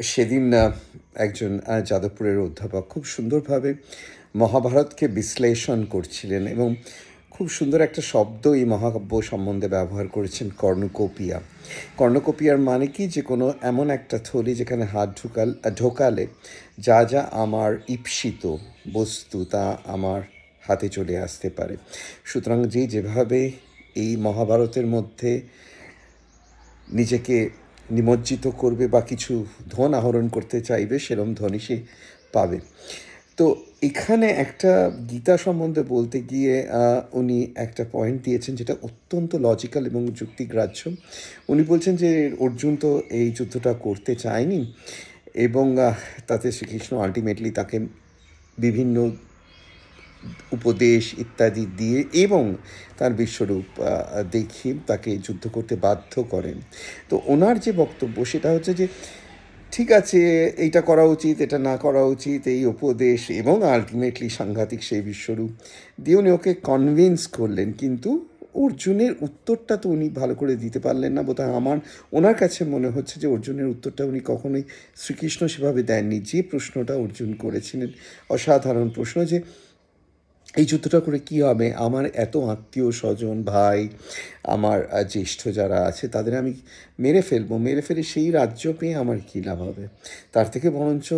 সেদিন একজন যাদবপুরের অধ্যাপক খুব সুন্দরভাবে মহাভারতকে বিশ্লেষণ করছিলেন এবং খুব সুন্দর একটা শব্দ এই মহাকাব্য সম্বন্ধে ব্যবহার করেছেন কর্ণকোপিয়া। কর্ণকোপিয়ার মানে কি? যে কোনো এমন একটা থলি যেখানে হাত ঢুকাল ঢোকালে যা যা আমার ঈপ্সিত বস্তু তা আমার হাতে চলে আসতে পারে। সুতরাং যে যেভাবে এই মহাভারতের মধ্যে নিজেকে নিমজ্জিত করবে বা কিছু ধন আহরণ করতে চাইবে, সেরম ধনই সে পাবে। তো এখানে একটা গীতা সম্বন্ধে বলতে গিয়ে উনি একটা পয়েন্ট দিয়েছেন যেটা অত্যন্ত লজিক্যাল এবং যুক্তিগ্রাহ্য। উনি বলছেন যে, অর্জুন তো এই যুদ্ধটা করতে চায়নি এবং তাতে শ্রীকৃষ্ণ আলটিমেটলি তাকে বিভিন্ন উপদেশ ইত্যাদি দিয়ে এবং তার বিশ্বরূপ দেখিয়ে তাকে যুদ্ধ করতে বাধ্য করেন। তো ওনার যে বক্তব্য সেটা হচ্ছে যে, ঠিক আছে, এইটা করা উচিত, এটা না করা উচিত, এই উপদেশ এবং আলটিমেটলি সাংঘাতিক সেই বিশ্বরূপ দিয়ে উনি ওকে কনভিন্স করলেন। কিন্তু অর্জুনের উত্তরটা তো উনি ভালো করে দিতে পারলেন না বোধহয় আমার, ওনার কাছে মনে হচ্ছে যে অর্জুনের উত্তরটা উনি কখনোই শ্রীকৃষ্ণ সেভাবে দেননি। যে প্রশ্নটা অর্জুন করেছিলেন, অসাধারণ প্রশ্ন যে এই যুদ্ধটা করে কি হবে? আমার এত আত্মীয় স্বজন, ভাই, আমার জ্যেষ্ঠ যারা আছে, তাদের আমি মেরে ফেলব। মেরে ফেলে সেই রাজ্য পেয়ে আমার কী লাভ হবে? তার থেকে বরঞ্চ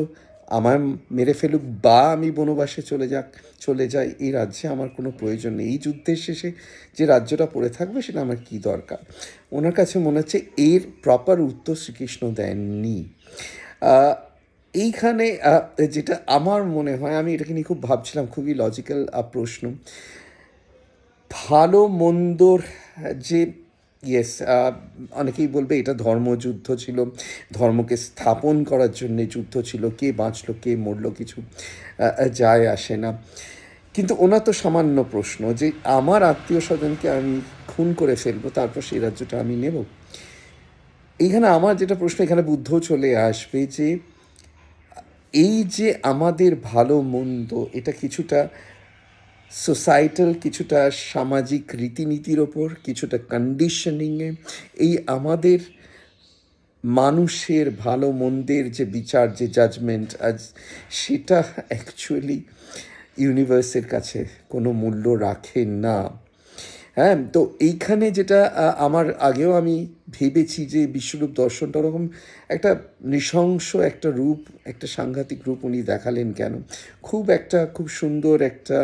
আমার মেরে ফেলুক বা আমি বনবাসে চলে যাক, চলে যাই, এই রাজ্যে আমার কোনো প্রয়োজন নেই। এই যুদ্ধের শেষে যে রাজ্যটা পড়ে থাকবে সেটা আমার কী দরকার? ওনার কাছে মনে হচ্ছে এর প্রপার উত্তর শ্রীকৃষ্ণ দেননি। এইখানে যেটা আমার মনে হয়, আমি এটাকে নিয়ে খুব ভাবছিলাম, খুবই লজিক্যাল প্রশ্ন। ভালো মন্দর, যে ইয়েস অনেকেই বলবে এটা ধর্মযুদ্ধ ছিল, ধর্মকে স্থাপন করার জন্যে যুদ্ধ ছিল, কে বাঁচলো, কে মরলো কিছু যায় আসে না। কিন্তু ওনার তো সামান্য প্রশ্ন যে, আমার আত্মীয় স্বজনকে আমি খুন করে ফেলব, তারপর সেই রাজ্যটা আমি নেব? এইখানে আমার যেটা প্রশ্ন, এখানে বুদ্ধ চলে আসবে যে এই যে আমাদের ভালো মন্দ, এটা কিছুটা সোসাইটাল কিছুটা সামাজিক রীতিনীতির ওপর, কিছুটা কন্ডিশনিংয়ে এই আমাদের মানুষের ভালো মন্দের যে বিচার, যে জাজমেন্ট আজ সেটা অ্যাকচুয়ালি ইউনিভার্সের কাছে কোনো মূল্য রাখে না। হ্যাঁ তো এইখানে যেটা আমার আগেও আমি ভেবেছি যে বিশ্বরূপ দর্শনটা ওরকম একটা নৃশংস একটা রূপ, একটা সাংঘাতিক রূপ উনি দেখালেন কেন? খুব একটা, খুব সুন্দর একটা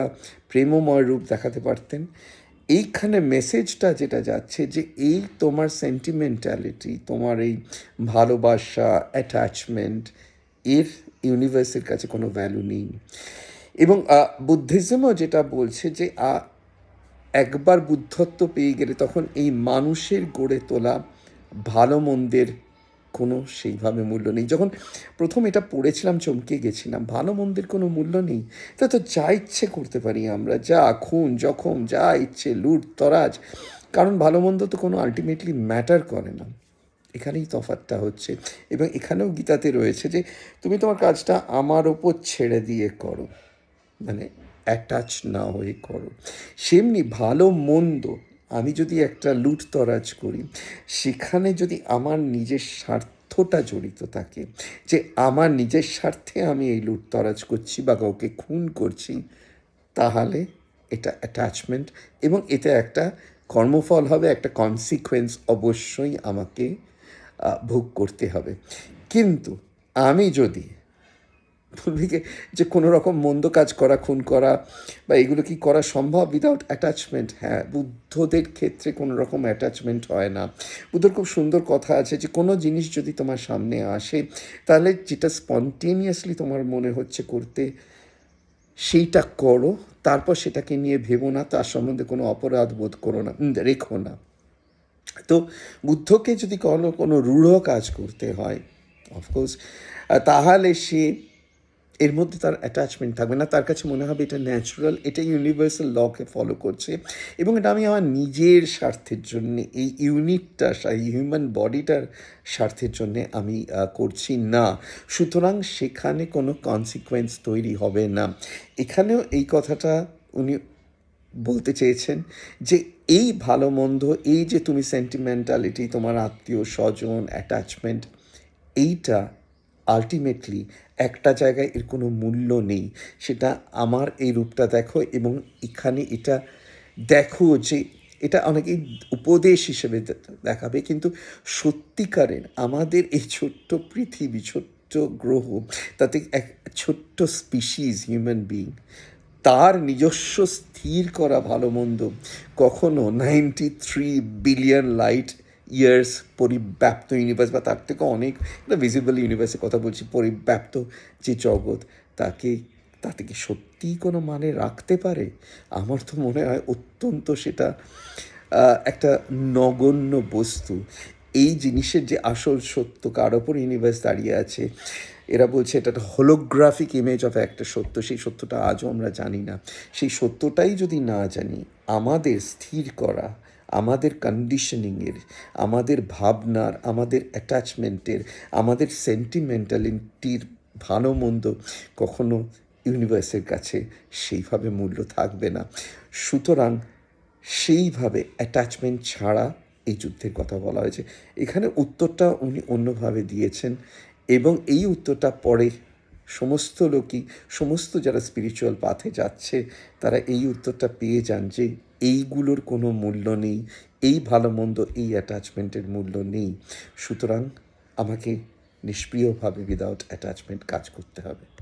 প্রেমময় রূপ দেখাতে পারতেন। এইখানে মেসেজটা যেটা যাচ্ছে যে এই তোমার সেন্টিমেন্টালিটি তোমার এই ভালোবাসা অ্যাটাচমেন্ট এর ইউনিভার্সের কাছে কোনো ভ্যালু নেই। এবং বুদ্ধিজমও যেটা বলছে যে একবার বুদ্ধত্ব পেয়ে গেলে তখন এই মানুষের গড়ে তোলা ভালো মন্দের কোনো সেইভাবে মূল্য নেই। যখন প্রথম এটা পড়েছিলাম, চমকে গেছিলাম, ভালো মন্দের কোনো মূল্য নেই, তা তো যা ইচ্ছে করতে পারি আমরা, যা খুন, জখম, যা ইচ্ছে, লুট, তরাজ, কারণ ভালো মন্দ তো কোনো আলটিমেটলি ম্যাটার করে না। এখানেই তফাৎটা হচ্ছে। এবং এখানেও গীতাতে রয়েছে যে, তুমি তোমার কাজটা আমার ওপর ছেড়ে দিয়ে করো। মানে অ্যাটাচ না হয়ে করো। সেমনি ভালো, মন্দ, আমি যদি একটা লুটতরাজ করি, সেখানে যদি আমার নিজের স্বার্থটা জড়িত থাকে, যে আমার নিজের স্বার্থে আমি এই লুটতরাজ করছি বা কাউকে খুন করছি, তাহলে এটা অ্যাটাচমেন্ট এবং এতে একটা কর্মফল হবে, একটা কনসিকোয়েন্স অবশ্যই আমাকে ভোগ করতে হবে। কিন্তু আমি যদি বলবি কি যে কোনো রকম মন্দ কাজ করা, খুন করা বা এগুলো কি করা সম্ভব? উইদাউট অ্যাটাচমেন্ট হ্যাঁ। বুদ্ধদের ক্ষেত্রে কোনো রকম অ্যাটাচমেন্ট হয় না। বুদ্ধর খুব সুন্দর কথা আছে যে, কোনো জিনিস যদি তোমার সামনে আসে, তাহলে যেটা স্পন্টেনিয়াসলি তোমার মনে হচ্ছে করতে, সেইটা করো। তারপর সেটাকে নিয়ে ভেবো না, তার সম্বন্ধে কোনো অপরাধ বোধ করো না রেখো না। তো বুদ্ধকে যদি কোনো কোনো রূঢ় কাজ করতে হয় অফকোর্স তাহলে সে এর মধ্যে তার অ্যাটাচমেন্ট থাকবে না। তার কাছে মনে হবে এটা ন্যাচারাল এটা ইউনিভার্সাল লকে ফলো করছে এবং এটা আমি আমার নিজের স্বার্থের জন্যে, এই ইউনিটটা হিউম্যান বডিটার স্বার্থের জন্যে আমি করছি না। সুতরাং সেখানে কোনো কনসিকোয়েন্স তৈরি হবে না। এখানেও এই কথাটা উনি বলতে চেয়েছেন যে এই ভালো মন্দ, এই যে তুমি সেন্টিমেন্টালিটি তোমার আত্মীয় স্বজন অ্যাটাচমেন্ট এইটা আলটিমেটলি একটা জায়গায় এর কোনো মূল্য নেই। সেটা আমার এই রূপটা দেখো এবং এখানে এটা দেখো যে এটা অনেকেই উপদেশ হিসেবে দেখাবে কিন্তু সত্যিকারের আমাদের এই ছোট্ট পৃথিবী, ছোট্ট গ্রহ, তাতে এক ছোট্ট স্পিসিস হিউম্যান বিং তার নিজস্ব স্থির করা ভালো মন্দ, কখনো ninety three billion light years পরিব্যাপ্ত universe বা তার থেকে অনেক ভিজিবল ইউনিভার্সের কথা বলছি, পরিব্যাপ্ত যে জগৎ তাকে তাতে কি সত্যিই কোনো মানে রাখতে পারে? আমার তো মনে হয় অত্যন্ত সেটা একটা নগণ্য বস্তু। এই জিনিসের যে আসল সত্য কার ওপর ইউনিভার্স দাঁড়িয়ে আছে, এরা বলছে এটা একটা হোলোগ্রাফিক ইমেজ অফ একটা সত্য। সেই সত্যটা আজও আমরা জানি না। সেই সত্যটাই যদি না জানি, আমাদের স্থির করা আমাদের কন্ডিশনিংয়ের আমাদের ভাবনার, আমাদের অ্যাটাচমেন্টের আমাদের সেন্টিমেন্টালিটির ভালো মন্দ কখনো ইউনিভার্সের কাছে সেইভাবে মূল্য থাকবে না। সুতরাং সেইভাবে অ্যাটাচমেন্ট ছাড়া এই যুদ্ধের কথা বলা হয়েছে। এখানে উত্তরটা উনি অন্যভাবে দিয়েছেন এবং এই উত্তরটা পরে সমস্ত লোকই, সমস্ত যারা স্পিরিচুয়াল পাথে যাচ্ছে, তারা এই উত্তরটা পেয়ে যান যে এইগুলোর কোনো মূল্য নেই, এই ভালো মন্দ এই অ্যাটাচমেন্টের মূল্য নেই। সুতরাং আমাকে নিষ্প্রিয়ভাবে উইদাউট অ্যাটাচমেন্ট কাজ করতে হবে।